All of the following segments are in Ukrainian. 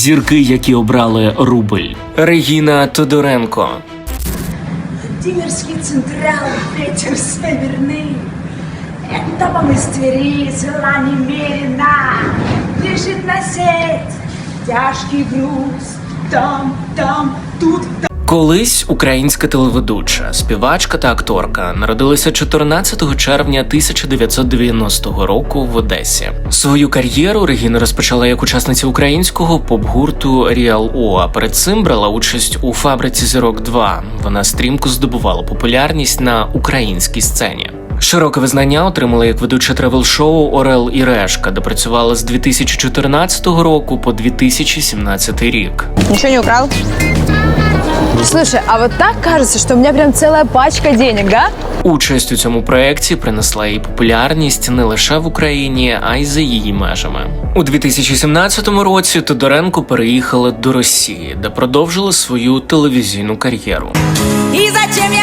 зірки, які обрали рубль. Регіна Тодоренко, Владимирский централ, ветер северний. Это вам из Твери зла немерена. Лежит на сеть тяжкий груз. Там, там, тут, там. Колись українська телеведуча, співачка та акторка народилася 14 червня 1990 року в Одесі. Свою кар'єру Регіна розпочала як учасниця українського поп-гурту Ріал О. А перед цим брала участь у фабриці Зірок 2. Вона стрімко здобувала популярність на українській сцені. Широке визнання отримала як ведуча тревел-шоу Орел і Решка, де працювала з 2014 року по 2017 рік. Ничего не украл? Слушай, а вот так кажется, что у меня прям целая пачка денег, да? Участь у цьому проєкті принесла їй популярність не лише в Україні, а й за її межами. У 2017 році Тодоренко переїхала до Росії, де продовжила свою телевізійну кар'єру. І зачем я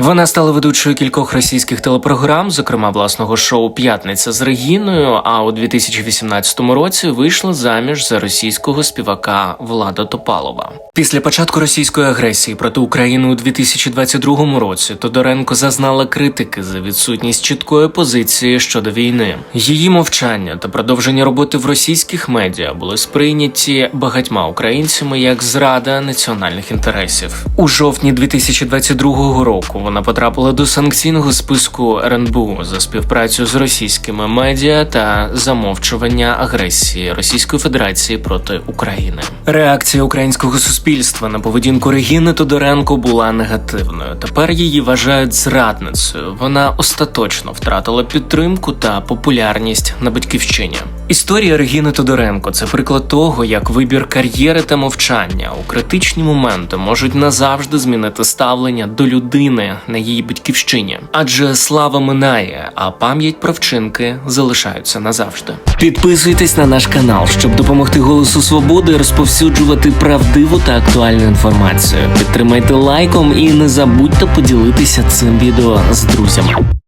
Вона стала ведучою кількох російських телепрограм, зокрема власного шоу П'ятниця з Регіною. А у 2018 році вийшла заміж за російського співака Влада Топалова. Після початку російської агресії проти України у 2022 році Тодоренко зазнала критики за відсутність чіткої позиції щодо війни. Її мовчання та продовження роботи в російських медіа були сприйняті багатьма українцями як зрада національних інтересів. У жовтні 2022 року вона потрапила до санкційного списку РНБУ за співпрацю з російськими медіа та замовчування агресії Російської Федерації проти України. Реакція українського суспільства на поведінку Регіни Тодоренко була негативною. Тепер її вважають зрадницею. Вона остаточно втратила підтримку та популярність на батьківщині. Історія Регіни Тодоренко це приклад того, як вибір кар'єри та мовчання у критичні моменти можуть назавжди змінити ставлення до людини на її батьківщині. Адже слава минає, а пам'ять про вчинки залишаються назавжди. Підписуйтесь на наш канал, щоб допомогти голосу свободи розповсюджувати правдиву та актуальну інформацію. Підтримайте лайком і не забудьте поділитися цим відео з друзями.